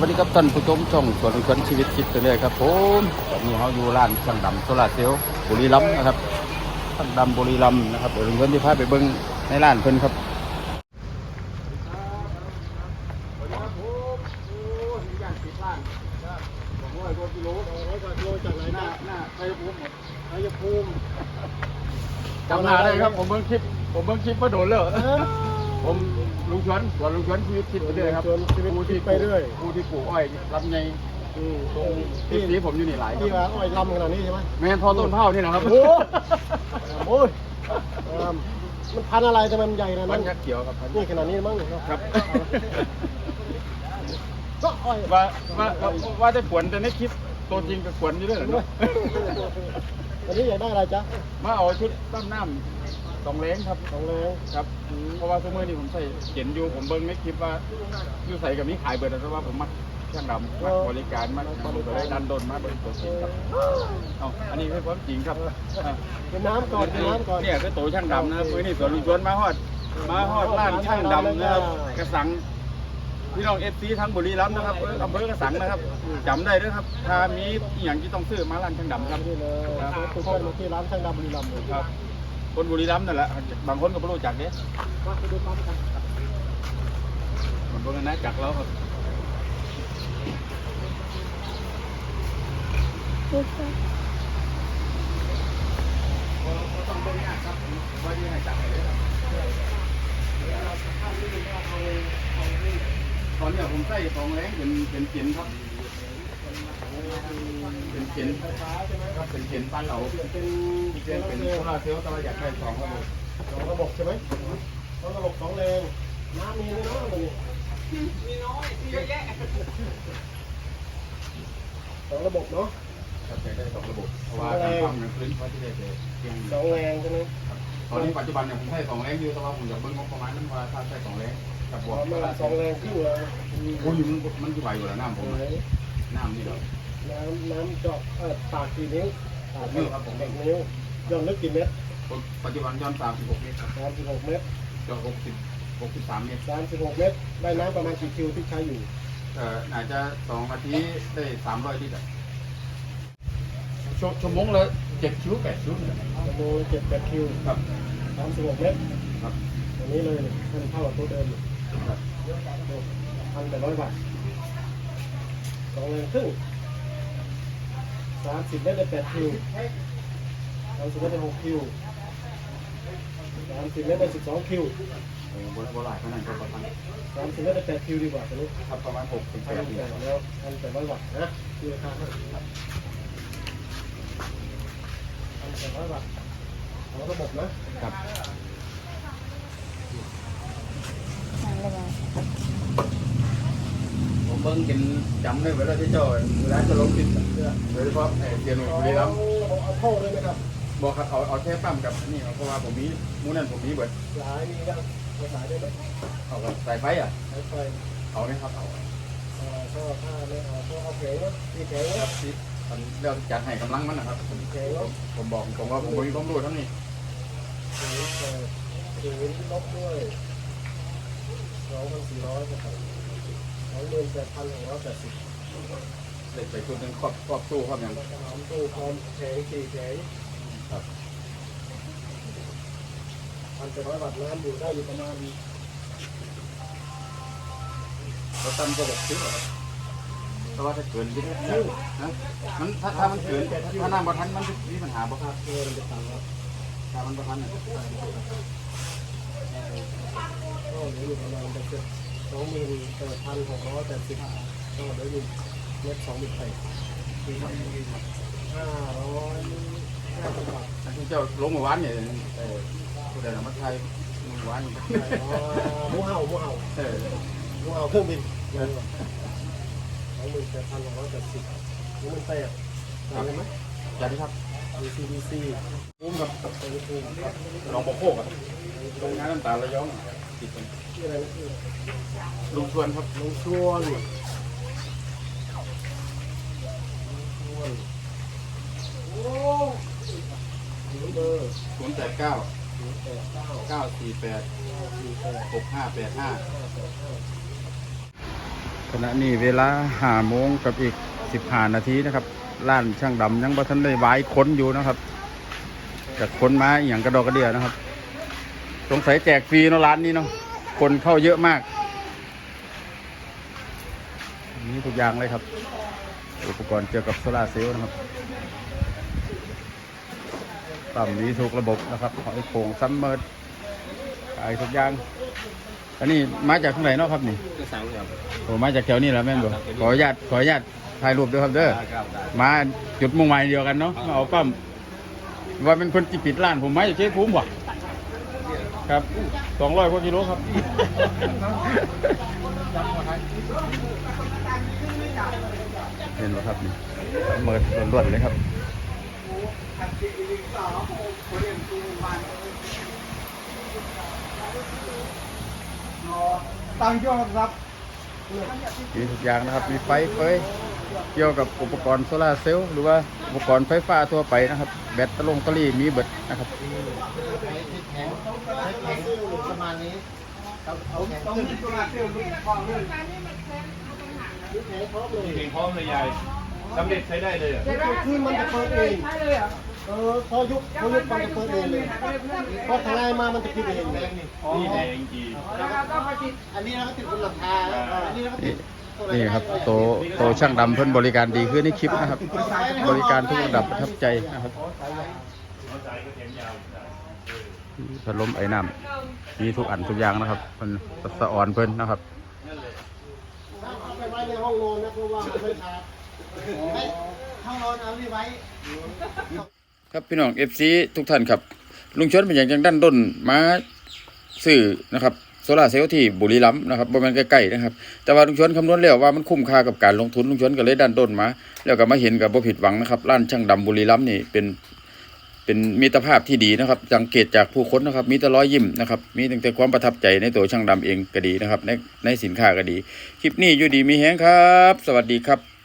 วัสดีครับท่านผู้ชมช่องสวนสวนชีวิตคิดไปเลยครับผมตอนนี้เขาอยู่ร้านช่างดำโซลาร์เซลล์บุรีรัมย์นะครับช่างดำบุรีรัมย์นะครับเดี๋ยวเงินที่พาไปเบิ้งในร้านเพิ่นครับจำหน้าได้ครับผมเบิ้งคลิปผมเบิ้งคลิปมาโดนเลยผม ลุงชวนสวนลุงชวนชีวิตคิดไปเรื่อยครับสวนชีวิตคิดไปเรื่อย ผู้ที่ปลูกอ้อยลำไยอืมตรงที่สีผมอยู่นี่หลายที่ว่าอ้อยลำขนาดนี้ใช่ไหม แม่นพอต้นเผานี่นะครับโอ้โอ้ยอ่ามันพันธุ์อะไรแต่มันใหญ่นะมันั่นนยักษ์เขียวครับนี่ขนาดนี้มั้งเนาะครับ ก็อ้อยว่าว่าว่าว่าได้ผลแต่ในคลิปตัวจริงกับขวนอยู่ด้วยเหรอเนาะวันนี้อยากได้อะไรจ๊ะมาเอาชุดต้นน้ำ สองเล้งครับสองแรงครับเพราะว่าทุกมื่อนี้ผมใส่เขียนอยู่ผมเบิ้งในคลิปว่าอยู่ใส่กับนี้ขายเบิร์ดแต่ว่าผมมักช่างดำมักบริการมักตัวได้ดันดนมากบริตัวจริงครับเอาอันนี้คือความจริงครับอะกินน้ำก่อนกินน้ำก่อนเนี่ยคือตัวช่างดำนะครับมื่อนี้สวนลุงชวนมาฮอดมาฮอดร้านช่างดำนะครับกระสังพี่น้องเอฟซีทั้งบุรีรัมย์นะครับเอออำเภอกระสังนะครับจำได้ด้วยครับ ถ้ามีอหย่างที่ต้องซื้อมาร้านช่างดำครับนี่เลยครับคุณเพื่อนมาที่ร้านช่างดำบุรีรัมย์เลยครับ คนบุรีรัมย์นั่นแหละบางคนก็ไม่รู้จักเด้มาไปดูปั๊มกันบางคนก็น่าจักแล้วครับต้องเบิ่งยากครับว่าที่ให้จักให้เลยครับตอนเนี้ยผมใส่ของแรงเป็นเป็นเขียนครับ เป็นเขียนไฟฟ้าใช่ไหมครับเป็นเขียนปั้นเหลาเปลี่ยนเป็นเขียนเป็นโซลาร์เซลล์แต่ว่าอยากได้สองรับผมสองระบบใช่ไหมสองระบบสองแรงน้ำมีไหมเนาะมันนี่สองระบบเนาะครับอยากได้สองระบบเพราะว่าการทำอย่างพื้นเขาจะได้แต่เพียงสองแรงใช่ไหมตอนนี้ปัจจุบันเนี่ยผมใช้สองแรงอยู่แต่ว่าผมอยากเบิ่งงบประมาณนั้นว่าถ้าใช้สองแรงกับบวกสองแรงขึ้นเลยโอ้ยมันมันจะไหวอยู่แล้วน้ำผมน้ำนี่เดี๋ยว น้ำน้ำเจาะเออปากกี่นิ้วปากนิ้วครับผมเด็กนิ้วย้อนลึกกี่เมตรปัจจุบันย้อนสามสิบหกเมตรครับสามสิบหกเมตรจอหกสิบหกสิบสามเมตรสามสิบหกเมตรได้น้ำประมาณกี่คิวที่ใช้อยู่เอ่ออาจจะสองนาทีได้สามร้อยลิตรอะชั่วชั่วโมงละเจ็ดชิ้วแปดชิ้วเนี่ยชั่วโมงเจ็ดแปดคิวครับสามสิบหกเมตรครับอันนี้เลยเนี่ยมันเท่ากับตัวเดิมอยู่ครับพันแปดร้อยบาทสองแรงครึ่ง สามสิบเมตรได้แปดคิวสามสิบเมตรได้หกคิวสามสิบเมตรได้สิบสองคิวโอ้โหโบราณขนาดนั้นก็ประมาณสามสิบเมตรได้แปดคิวดีกว่าตอนนี้ครับประมาณหกถึงพัแปนดแปลิตดรแล้วพันแปดร้อยบาทนะที่ราคาให้พันแปดร้อยบาทของระบบนะครับ ผม เบิ่งกินจำได้เวลาที่เจ้าร้านจะลงติดโดยเฉพาะไอ้เกียร์หนุ่มบุรีรัมย์เอาเอาเท่าเลยไหมครับบอกครับเอาเอาแค่ปั๊มกับนี่ครับเพราะว่าผมมีหมูนั่นผมมีเบิดหลายมียังมีหลายได้ไหมเอากับสายไฟอะใช้ไฟเอาไหมครับเอาเอ่อก็ถ้าไม่เอาก็เอาแข็งนะมีแข็งครันะบที่มันเรื่องจัดให้กำลังมันนะครับผมแข็งนะผมบอกผมว่าผมมีความรู้เทั้งนี้แข็งเอ่อแข็งลบด้วยสองพันสี่ร้อยนะครับ สองหมื่นแปดพันหกร้อยแปดสิบเด็กไปชุดหนึ่งครอบครอบตู้ครอบอย่างสามตู้พร้อมแข็งสี่แข็งครับพันแปดร้อยบาทน้ำอยู่ได้อยู่ประมาณเราตั้งก็บอกซื้อหรอครับเพราะว่าถ้าเกินที่นะมันถ้าถ้ามันเกินถ้าน้ำประทันมันจะมีปัญหาบ่ครับเงินจะต่างครับถ้ามันประทันเนี่ยก็เหลืออยู่ประมาณเจ็ด สองหมื่นแปดพันหกร้อยแปดสิบก็เหลืออยู่เม็ดสองหมื่นแปดห้าร้อยห้าสิบบาทอันที่เจ้าลงเมื่อวานเนี่ยเออผู้ใดนำมาไทยเมื่อวานนี่หมูเห่าหมูเห่าเออหมูเห่าเครื่องบินสองหมื่นแปดพันหกร้อยแปดสิบนี่มันแตกตามไหมจัดดีครับมี CDC ปุ้มครับตัวนี้คือครับลองบอกโคกครับโรงงานน้ำตาลระยอง ติดกันที่อะไรนะคือลุงชวนครับลงชวนลงชวนโอ้หรือเบอร์ศูนย์แปดเก้าศูนย์แปดเก้าเก้าสี่แปดสี่แปดหกห้าแปดห้าห้าแปดห้าขณะนี้เวลาห้าโมงกับอีกสิบห้านาทีนะครับร้านช่างดำยังบ่ทันได้ไว้ค้นอยู่นะครับจากค้นมาอหย่างกระดอกกระเดียนะครับ สงสัยแจกฟรีเนาะร้านนี้เนาะคนเข้าเยอะมากมีทุกอย่างเลยครับ อุปกรณ์เกี่ยวกับโซลาร์เซลล์นะครับต่ำนี้ทุกระบบนะครับหอยโข่งซัมเมอร์ขายทุกอย่างอันนี้มาจากข้างไหนเนาะครับนี่ก็สั่งครับผมมาจากแถวนี้แหล้วแม่นบ่ขออนุญาตขออนุญาตถ่ายรูปด้วยครับเด้อครับได้มาจุดมุ่งหมายเดียวกันเนาะมาเอาปั๊มว่าเป็นคนจิปิดร้านผมมาจากเชฟภูมิบ่ ครับสองร้อยกว่ากิโลครับเห็นไหมครับนี่เมิดล้วนๆเลยครับตั้งยอดรับมีทุกอย่างนะครับ มีไฟเฟย เกี่ยวกับอุปกรณ์โซลาเซลล์หรือว่าอุปกรณ์ไฟฟ้าทั่วไปนะครับ แบตตะลงตะลี่มีเบิดนะครับประมาณนี้ต้องต้องมีตัวเชื่อมลูกคอเลยแข็งพร้อมเลยเก่งพร้อมเลยยายสำเร็จใช้ได้เลยอะคือมันจะเปิดเองเออพอยุบพอยุบมันจะเปิดเองเลยพอทลายมามันจะปิดเองเลยนี่แหละจริงอันนี้เราก็ติดบนหลังคาอันนี้เราก็ติด นี่ครับโตโตช่างดำเพิ่นบริการดีขึ้นในคลิปนะครับ บริการทุกระดับประทับใจนะครับพัดลมไอ้น้ำมีทุกอันทุกอย่างนะครับมันสะอ่อนเพิ่นนะครับไว้ในห้องนอนนะเพราะว่าไม่ขาดห้องนอนเอาไว้ ครับพี่น้องเอฟซีทุกท่านครับ ลุงชนเป็นอย่างจังด้านด้นมาซื้อนะครับ โซลาร์เซลล์ที่บุรีรัมย์นะครับบริเวณใกล้ๆนะครับ แต่ว่าลุงชวนคำนวณแล้วว่ามันคุ้มค่ากับการลงทุนลุงชวนก็เลยดันด้นมา แล้วก็มาเห็นกับบ่ผิดหวังนะครับร้านช่างดำบุรีรัมย์นี่เป็นเป็นมิตรภาพที่ดีนะครับ สังเกตจากผู้คนนะครับ มีแต่รอยยิ้มนะครับ มีตั้งแต่ความประทับใจในตัวช่างดำเองก็ดีนะครับ ในในสินค้าก็ดี คลิปนี้อยู่ดีมีแฮงครับ สวัสดีครับ